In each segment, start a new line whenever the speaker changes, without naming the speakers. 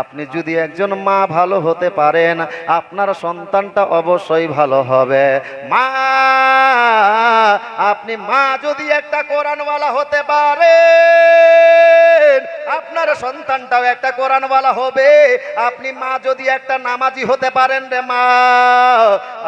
আপনি যদি একজন মা ভালো হতে পারেন, আপনার সন্তানটা অবশ্যই ভালো হবে। মা, আপনি মা যদি একটা কোরআনওয়ালা হতে পারেন আপনার সন্তানটাও একটা কোরআনওয়ালা হবে। আপনি মা যদি একটা নামাজি হতে পারেন রে মা,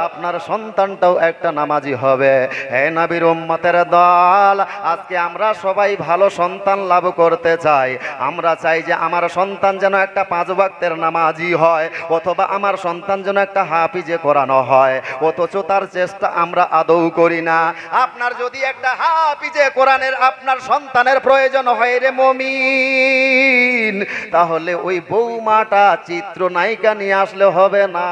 আপনার সন্তানটাও একটা নামাজি হবে। হে নবীর উম্মতের দল, আজকে আমরা সবাই ভালো সন্তান লাভ করতে চাই। আমরা চাই যে আমার সন্তান যেন একটা পাঁচ ওয়াক্তের নামাজি হয়, অথবা আমার সন্তান যেন একটা হাফিজে করানো হয়। অথচ তার চেষ্টা আমরা আদৌ করি না। আপনার যদি একটা হাফিজে কোরআনের আপনার সন্তানের প্রয়োজন হয় রে মমিন। তাহলে ওই বৌমাটা চিত্র নায়িকা নিয়ে আসলে হবে না।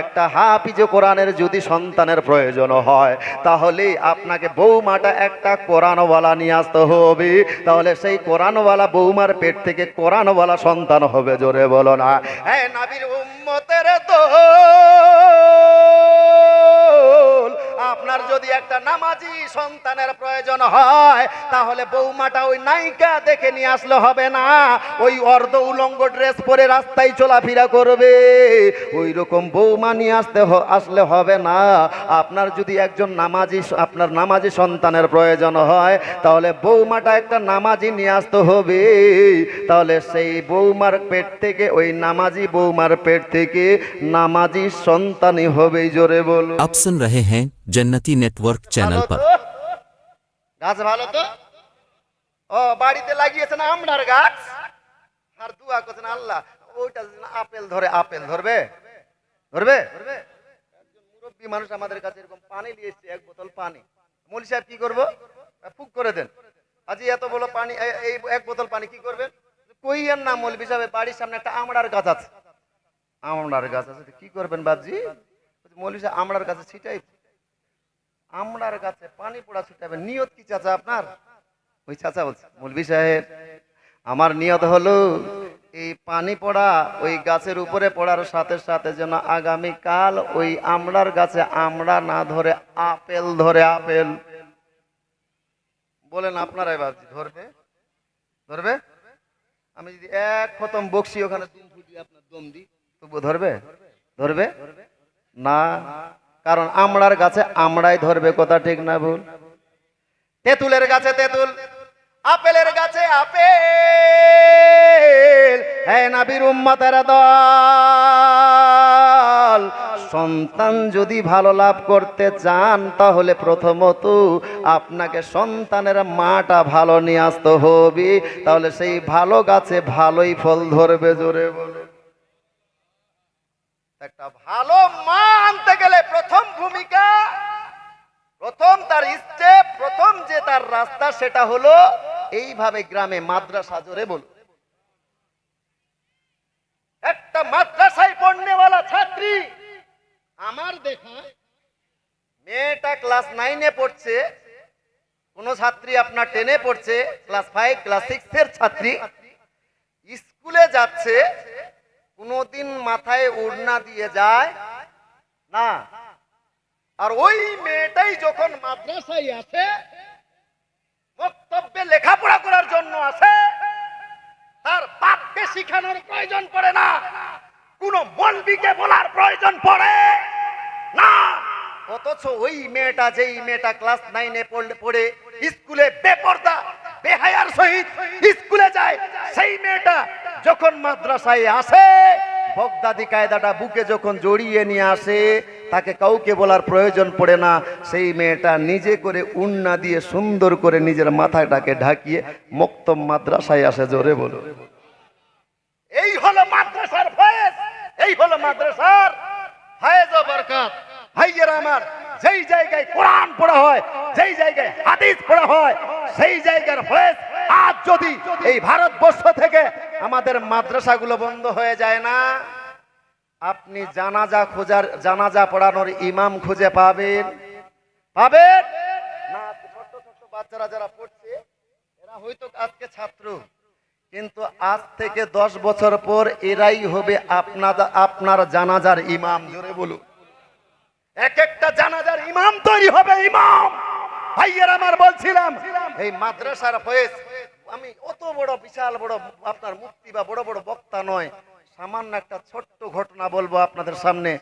একটা হাফিজে কোরআনের যদি সন্তানের প্রয়োজন হয় তাহলে আপনাকে বৌমাটা একটা কোরআনওয়ালা নিয়ে আসতে হবে। তাহলে সেই কোরআনওয়ালা বৌমার পেট থেকে কোরআনওয়ালা সন্তান হবে, জোরে বলো না। হ্যাঁ নাবির উম্মতের দোল আপনার যদি একটা নামাজি সন্তানের প্রয়োজন হয়, তাহলে বৌমাটা ওই নায়িকা দেখে নিয়ে আসলে হবে না। ওই অর্ধ উলঙ্গ ড্রেস পরে রাস্তায় চলাফেরা করবে। ওই রকম বৌমা নিয়ে আসতে আসলে হবে না। আপনার যদি একজন নামাজি, আপনার নামাজি সন্তানের প্রয়োজন হয়, তাহলে বৌমাটা একটা নামাজি নিয়ে আসতে হবে। তাহলে সেই বৌমার পেট থেকে, ওই নামাজি বৌমার পেট থেকে নামাজি সন্তানই হবে, জোরে বলো
অপশন রহে হ্যাঁ জন্নতি
নেটওয়ার্ক
চ্যানেল
পর। গাছ ভালো তো? ও বাড়িতে লাগিয়েছে না আমড়ার গাছ? আর দোয়া করছেন আল্লাহ ওইটা আপেল ধরে আপেল ধরবে? ধরবে? একজন মুরব্বী মানুষ আমাদের কাছে এরকম পানি নিয়ে এসেছে এক বোতল পানি। মলি সাহেব কি করব? ফুক করে দেন। আজি এত বলো পানি এই এক বোতল পানি কি করবেন? কইয়ের না মলবি সাহেব বাড়ির সামনে একটা আমড়ার গাছ আছে। আমড়ার গাছ আছে কি করবেন বাবজি মলি সাহেব আমড়ার গাছে ছিটাই আমরার গাছে পানি পোড়া ছুটাবে। নিয়ত কি চাচা আপনার? ওই চাচা বলছে মুলবি সাহেব, আমার নিয়ত হলো এই পানি পড়া ওই গাছের উপরে পড়ার সাথে সাথে যেন আগামী কাল ওই আমড়ার গাছে আমড়া না ধরে আপেল ধরে আপেল। বলেন আপনারাই ভাবছি ধরবে? ধরবে? আমি যদি এক খতম বকছি ওখানে আপনার দম তবু ধরবে? ধরবে? না? কারণ আমড়ার গাছে আমড়াই ধরবে, কথা ঠিক না ভুল? তেঁতুলের গাছে তেঁতুল, আপেলের গাছে আপেল। হ্যাঁ নাবির উম্মতের দল, সন্তান যদি ভালো লাভ করতে চান, তাহলে প্রথমত আপনাকে সন্তানের মাটা ভালো নিয়ে আসতে হবে। তাহলে সেই ভালো গাছে ভালোই ফল ধরবে, জোরে বলে। একটা ভালো মা আনতে গেলে প্রথম ভূমিকা, প্রথম তার স্টেপ প্রথম যে তার রাস্তা সেটা হলো এইভাবে গ্রামে মাদ্রাসা জোরে বল একটা মাদ্রাসায় পড়নেওয়ালা ছাত্রী, আমার দেখা মেয়েটা ক্লাস নাইনে পড়ছে, কোন ছাত্রী আপনার টেনে পড়ছে, ক্লাস ফাইভ ক্লাস সিক্স এর ছাত্রী, স্কুলে যাচ্ছে কোনোদিন মাথায় ওড়না দিয়ে যায় না। আর ওই মেয়েটাই যখন মাদ্রাসায় আসে, বক্তব্যে লেখাপড়া করার জন্য আসে, তার বাপকে শিখানোর প্রয়োজন পড়ে না। কোন মলবিকে বলার প্রয়োজন পড়ে না। অথচ ওই মেয়েটা যেই মেয়েটা ক্লাস নাইনে পড়ে, স্কুলে বেপর্দা, বেহায়ার সহিত স্কুলে যায়, সেই মেয়েটা যখন মাদ্রাসায় আসে বগদাদি কায়দাটা বুকে যখন জড়িয়ে নিয়ে আসে, তাকে কাউকে বলার প্রয়োজন পড়ে না। সেই মেয়েটা নিজে করে উন্না দিয়ে সুন্দর করে নিজের মাথাটাকে ঢাকিয়ে মক্তম মাদ্রাসায় আসে, জোরে বলো। এই হলো মাদ্রাসার ফয়েজ, এই হলো মাদ্রাসার ফয়েজ ও বরকত। ভাইয়েরা আমার, যেই জায়গায় কোরআন পড়া হয়, যেই জায়গায় হাদিস পড়া হয়, সেই জায়গার ফয়েজ আজ যদি এই ভারতবর্ষ থেকে আমাদের মাদ্রাসাগুলো বন্ধ হয়ে যায় না, আপনি জানাজা খোঁজার, জানাজা পড়ানোর ইমাম খুঁজে পাবেন। পাবেন? না ছোট্ট ছোট্ট বাচ্চারা যারা পড়ছে, এরা হয়তো আজকে ছাত্র, কিন্তু আজ থেকে দশ বছর পর এরাই হবে আপনার আপনার জানাজার ইমাম, জোরে বলুন। এক একটা জানাজার ইমাম তৈরি হবে, ইমাম। ভাইয়ের আমার বলছিলাম, এই মাদ্রাসার ফয়েজ আমি অত বড় বিশাল বড় আপনার মুক্তি বা বড় বড় বক্তা নয়। সামান্য একটা ছোট্ট ঘটনা বলব আপনাদের সামনে।